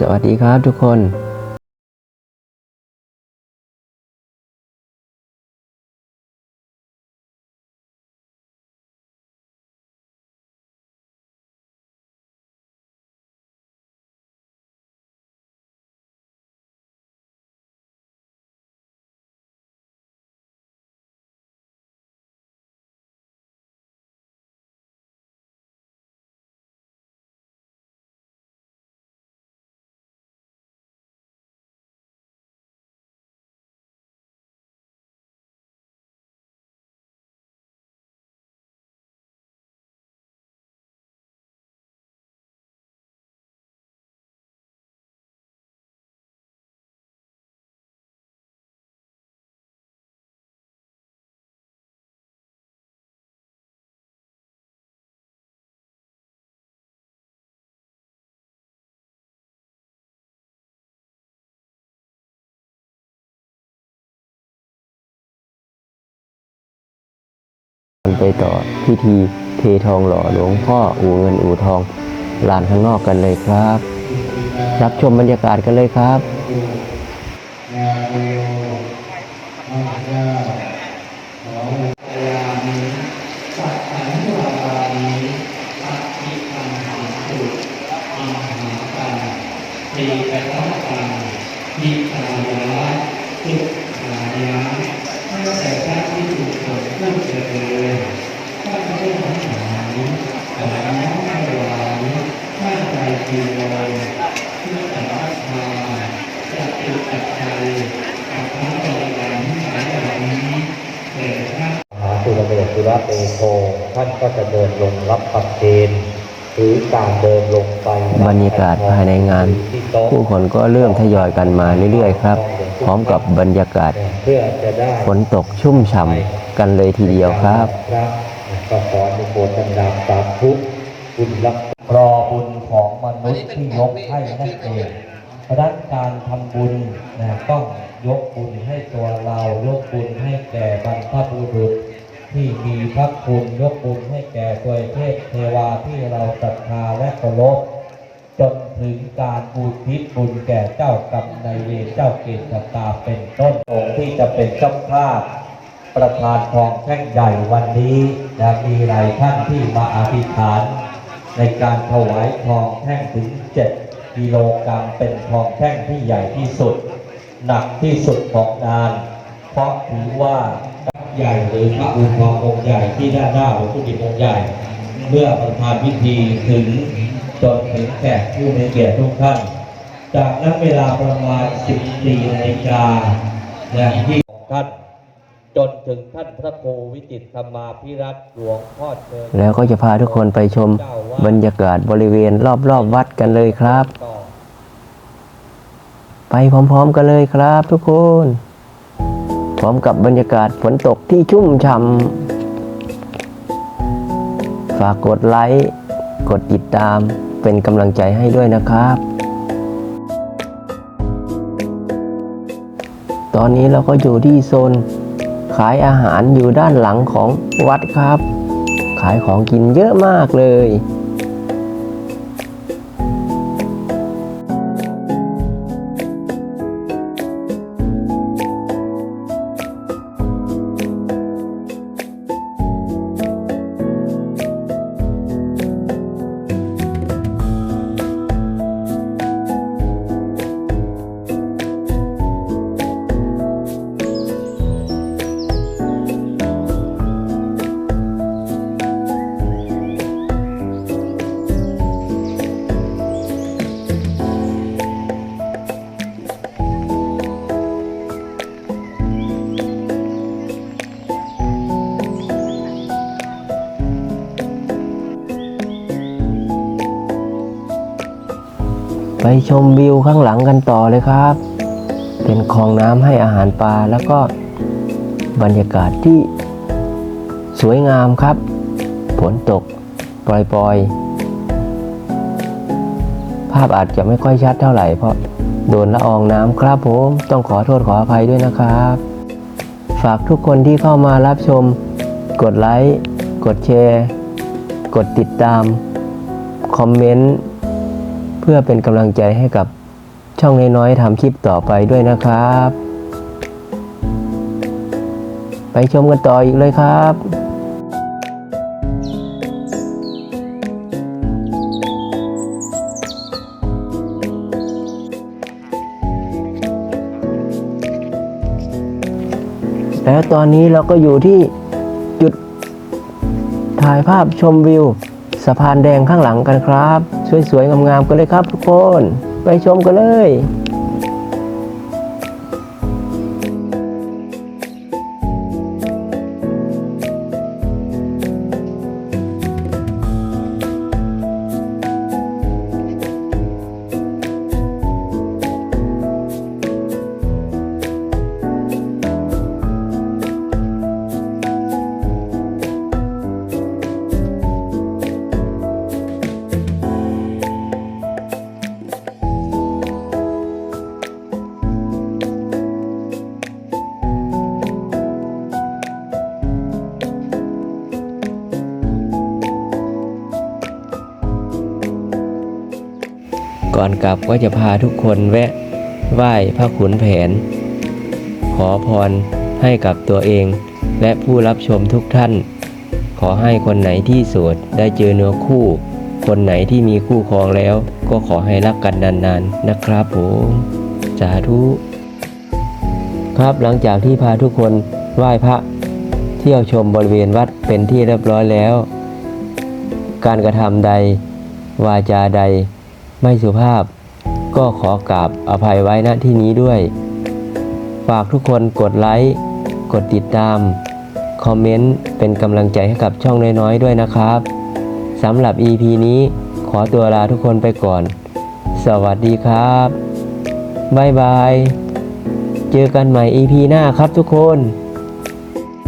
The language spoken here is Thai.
สวัสดีครับทุกคน ไปต่อพิธีเททองหล่อหลวงพ่ออู่เงินอู่ทองลานข้างนอกกันเลยครับ รับชมบรรยากาศกันเลยครับ มีกระทับตังมีตายาสุขายาไม่แต่พระที่ถูกกดผู้เจริญข้าพเจ้าทั้งหลายขอน้อมถวายข้าใจจีวรที่สารพาจะติดจักใจกับพระบริวารทั้งหลายเหล่านี้แด่พระ มหา สุรเดชสุรเตโชท่านก็จะเดินลงรับประเคนหรือการเดินลงไปบรรยากาศภายในงานที่โต๊ะผู้คนก็เริ่มทยอยกันมาเรื่อยๆครับ พร้อมกับบรรยากาศเพื่อจะได้ฝนตกชุ่มฉ่ำกันเลยทีเดียวครับพระก็ขออนุโมทนาสาธุบุญรับรอบุญของมนุษย์ที่ยกให้นั่นเองเพราะฉะนั้นการทำบุญนะต้องยกบุญให้ตัวเรายกบุญให้แก่บรรพบุรุษ ที่มีพระคุณยกบุญให้แก่ตัวเทพเทวาที่เราศรัทธาและเคารพจนถึงการอุทิศบุญแก่เจ้ากรรมนายเวรเจ้าเกศตาเป็นต้นองค์ที่จะเป็นเจ้าภาพประธานทองแท่งใหญ่วันนี้นะมีหลายท่านที่มาอธิษฐาน ในการถวายทองแท่งถึง 7 กิโลกรัมเป็นทองแท่งที่ใหญ่ที่สุด หนักที่สุดของงาน เพราะถือว่า ใหญ่หรือพระอุทององค์ใหญ่ที่ด้านหน้าหลวงพ่อดิบองค์ใหญ่ เมื่อประธานพิธีถึงจนถึงแขกผู้มีเกียรติทุกท่าน จากนั้นเวลาประมาณ 14นาฬิกานะที่ของท่านจนถึงท่านพระครูวิจิตธรรมาภิรัตหลวงพ่อเชิญแล้วก็จะพาทุกคนไปชมบรรยากาศบริเวณรอบๆวัดกันเลยครับ ไปพร้อมๆกันเลยครับทุกคน พร้อมกับบรรยากาศฝนตกที่ชุ่มฉ่ำฝากกดไลค์ กดติดตามเป็นกำลังใจให้ด้วยนะครับ ตอนนี้เราก็อยู่ที่โซน ขายอาหารอยู่ด้านหลังของวัดครับ ขายของกินเยอะมากเลย ไปชมวิวข้างหลังกันต่อเลยครับ เป็นคลองน้ำให้อาหารปลาแล้วก็บรรยากาศที่สวยงามครับฝนตกปล่อยๆ ภาพอาจจะไม่ค่อยชัดเท่าไหร่เพราะโดนละอองน้ำครับผมต้องขอโทษขออภัยด้วยนะครับ ฝากทุกคนที่เข้ามารับชม กดไลค์ กดแชร์ กดติดตาม คอมเมนต์ พื่อเป็นกำลังใจให้กับช่องน้อยๆทำคลิปต่อไปด้วยนะครับ ไปชมกันต่ออีกเลยครับแล้วตอนนี้เราก็อยู่ที่จุดถ่ายภาพชมวิว สะพานแดงข้างหลังกันครับ สวยๆงามๆกันเลยครับทุกคน ไปชมกันเลย ก่อนกลับก็จะพาทุกคนแวะไหว้พระขุนแผน ขอพรให้กับตัวเอง และผู้รับชมทุกท่าน ขอให้คนไหนที่โสดได้เจอเนื้อคู่ คนไหนที่มีคู่ครองแล้ว ก็ขอให้รักกันนานๆนะครับผมสาธุครับหลังจากที่พาทุกคนไหว้พระเที่ยวชมบริเวณวัดเป็นที่เรียบร้อยแล้ว การกระทำใด วาจาใด ไม่สุภาพ ก็ขอกราบอภัยไว้ณที่นี้ด้วย ฝากทุกคนกดไลค์ กดติดตาม คอมเมนต์เป็นกำลังใจให้กับช่องน้อยๆด้วยนะครับสำหรับ EP นี้ขอตัวลาทุกคนไปก่อน สวัสดีครับบ๊ายบาย เจอกันใหม่ EP หน้าครับทุกคน